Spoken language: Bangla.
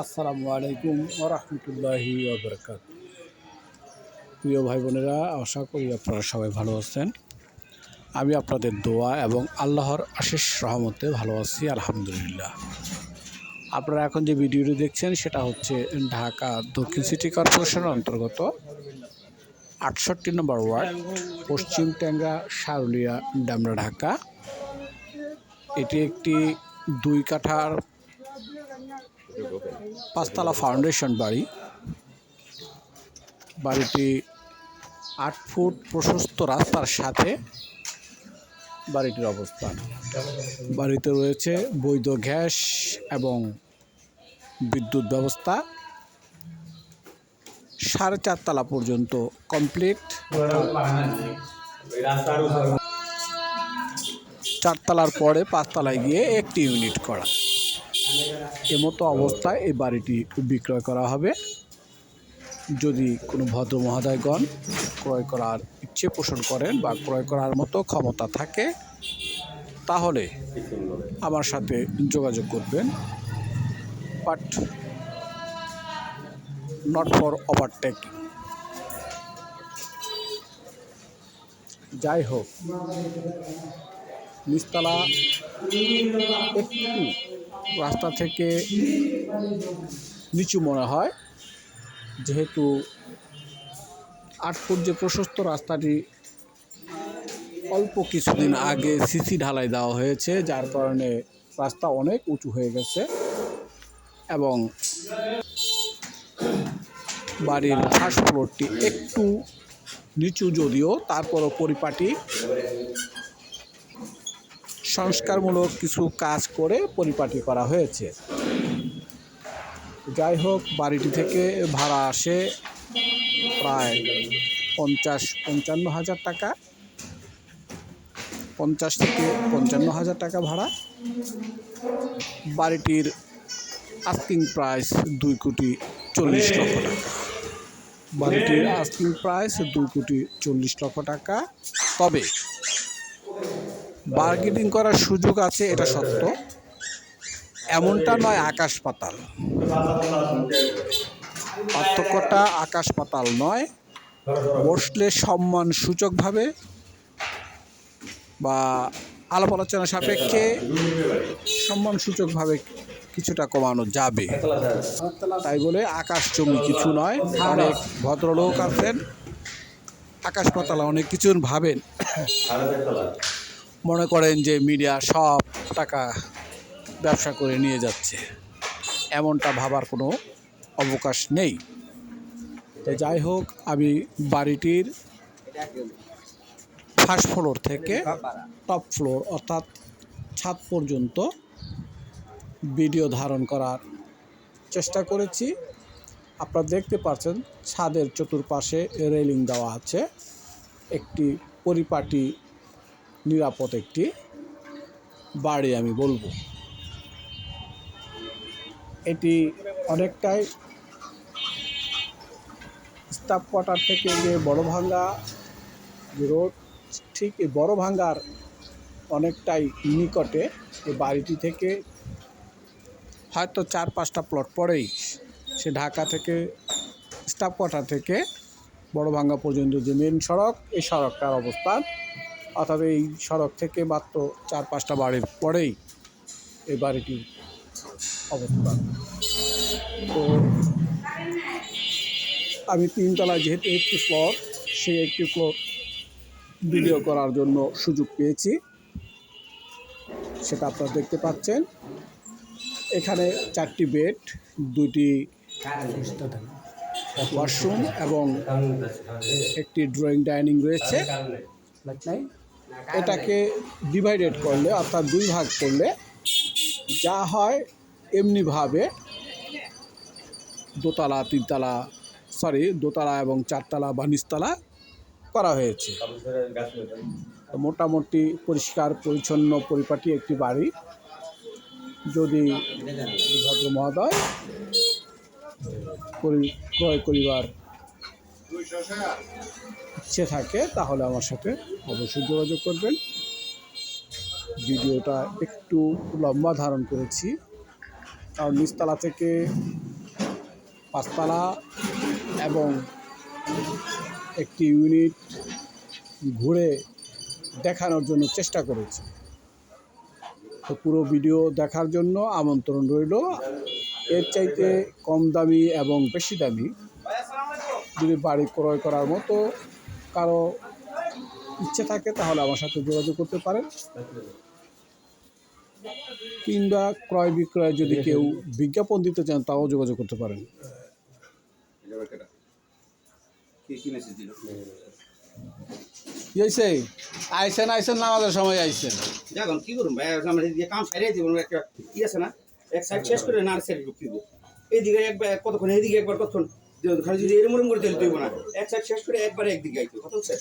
আসসালামু আলাইকুম ওরহমতুল্লাহি ওবরকাত প্রিয় ভাই বোনেরা আশা করি আপনারা সবাই ভালো আছেন। আমি আপনাদের দোয়া এবং আল্লাহর আশিস রহমতে ভালো আছি, আলহামদুলিল্লাহ। আপনারা এখন যে ভিডিওটি দেখছেন, সেটা হচ্ছে ঢাকা দক্ষিণ সিটি কর্পোরেশনের অন্তর্গত আটষট্টি নম্বর ওয়ার্ড, পশ্চিম ট্যাংরা সারুলিয়া ডামরা, ঢাকা। এটি একটি দুই কাঠার পাঁচতলা ফাউন্ডেশন বাড়ি। বাড়িটি আট ফুট প্রশস্ত রাস্তার সাথে বাড়িটির অবস্থান। বাড়িতে রয়েছে বৈধ গ্যাস এবং বিদ্যুৎ ব্যবস্থা। সাড়ে চারতলা পর্যন্ত কমপ্লিট। চারতলার পরে পাঁচতলায় গিয়ে একটি ইউনিট করা। এমতো অবস্থায় এই বাড়িটি বিক্রয় করা হবে। যদি কোনো ভদ্র মহোদয়গণ ক্রয় করার ইচ্ছে পোষণ করেন বা ক্রয় করার মতো ক্ষমতা থাকে, তাহলে আমার সাথে যোগাযোগ করবেন। But not for overtake. যাই হোক নিচতলা একটু রাস্তা থেকে নিচু মনে হয়। যেহেতু আট ফুট যে প্রশস্ত রাস্তাটি, অল্প কিছুদিন আগে সিসি ঢালাই দেওয়া হয়েছে, যার কারণে রাস্তা অনেক উঁচু হয়ে গেছে এবং বাড়ির ফার্স্ট ফ্লোরটি একটু নিচু যদিও, তারপরও পরিপাটি সংস্কারমূলক কিছু কাজ করে পরিপাটি করা হয়েছে। যাই হোক, বাড়িটি থেকে ভাড়া আসে প্রায় পঞ্চাশ, পঞ্চান্ন হাজার টাকা। পঞ্চাশ থেকে পঞ্চান্ন হাজার টাকা ভাড়া। বাড়িটির আস্কিং প্রাইস দুই কোটি চল্লিশ লক্ষ টাকা। বাড়িটির আস্কিং প্রাইস দুই কোটি চল্লিশ লক্ষ টাকা। তবে বার্গেনিং করার সুযোগ আছে, এটা সত্য। এমনটা নয় আকাশ পাতাল। পার্থক্যটা আকাশ পাতাল নয়। বসলে সম্মান সূচকভাবে বা আলাপ আলোচনা সাপেক্ষে সম্মান সূচকভাবে কিছুটা কমানো যাবে। তাই বলে আকাশ জমি কিছু নয়, অনেক ভদ্রলোক আছেন। আকাশ পাতালা অনেক কিছু ভাবেন। মনে করেন যে মিডিয়া সব টাকা ব্যবসা করে নিয়ে যাচ্ছে। এমনটা ভাবার কোনো অবকাশ নেই। তো যাই হোক, আমি বাড়িটির ফার্স্ট ফ্লোর থেকে টপ ফ্লোর অর্থাৎ ছাদ পর্যন্ত ভিডিও ধারণ করার চেষ্টা করেছি। আপনারা দেখতে পাচ্ছেন, ছাদের চতুর্পাশে রেলিং দেওয়া আছে। একটি পরিপাটি নিরাপদ একটি বাড়ি আমি বলব। এটি অনেকটাই স্টাফ কোয়ার্টার থেকে যে বড় ভাঙ্গা রোড, ঠিক এই বড় ভাঙ্গার অনেকটাই নিকটে এই বাড়িটি থেকে হয়তো চার পাঁচটা প্লট পরেই সে ঢাকা থেকে স্টাফ কোয়ার্টার থেকে বড় ভাঙ্গা পর্যন্ত যে মেন সড়ক, এই সড়কটার অবস্থান অর্থাৎ এই সড়ক থেকে মাত্র চার পাঁচটা বাড়ির পরেই এই বাড়িটির অবস্থান। তো আমি তিনতলায় যেহেতু একটি ফ্লোর সেই একটি ফ্লোর ভিডিও করার জন্য সুযোগ পেয়েছি। সেটা আপনারা দেখতে পাচ্ছেন। এখানে চারটি বেড দুটি ওয়াশরুম এবং একটি ড্রয়িং ডাইনিং রয়েছে। এটাকে ডিভাইডেড করলে, অর্থাৎ দুই ভাগ করলে যা হয় এমনিভাবে দোতলা, তিনতলা সরি দোতলা এবং চারতলা বা নিচতলা করা হয়েছে। মোটামুটি পরিষ্কার, পরিচ্ছন্ন, পরিপাটি একটি বাড়ি। যদি ভদ্র মহোদয় ক্রয় করিবার ইচ্ছে থাকে, তাহলে আমার সাথে অবশ্যই যোগাযোগ করবেন। ভিডিওটা একটু লম্বা ধারণ করেছি। কারণ নিচতলা থেকে পাঁচতলা এবং একটি ইউনিট ঘুরে দেখানোর জন্য চেষ্টা করেছি। তো পুরো ভিডিও দেখার জন্য আমন্ত্রণ রইল। এর চাইতে কম দামি এবং বেশি দামি যদি বাড়ি ক্রয় করার মতো কারও ইচ্ছে থাকে তাহলে আমার সাথে যোগাযোগ করতে পারেন। কিংবা ক্রয় বিক্রয় যদি কেউ বিজ্ঞাপন দিতে চান তাও যোগাযোগ করতে পারেন। কি কি মেসেজ আইসেন আইসেন নামাজের সময় আইসেন। দেখুন কি করুন ভাই? আমরা এদিকে কাম সারিয়ে দিব একটা ই আছে না এক সাইড শেষ করে না সাইড ঢুক এইদিকে একবার কতক্ষণ? এইদিকে একবার কতক্ষণ? যে খালি যদি এরম করে তেল তুইব না এক সাইড শেষ করে একবারে একদিকে আইতো কথা শেষ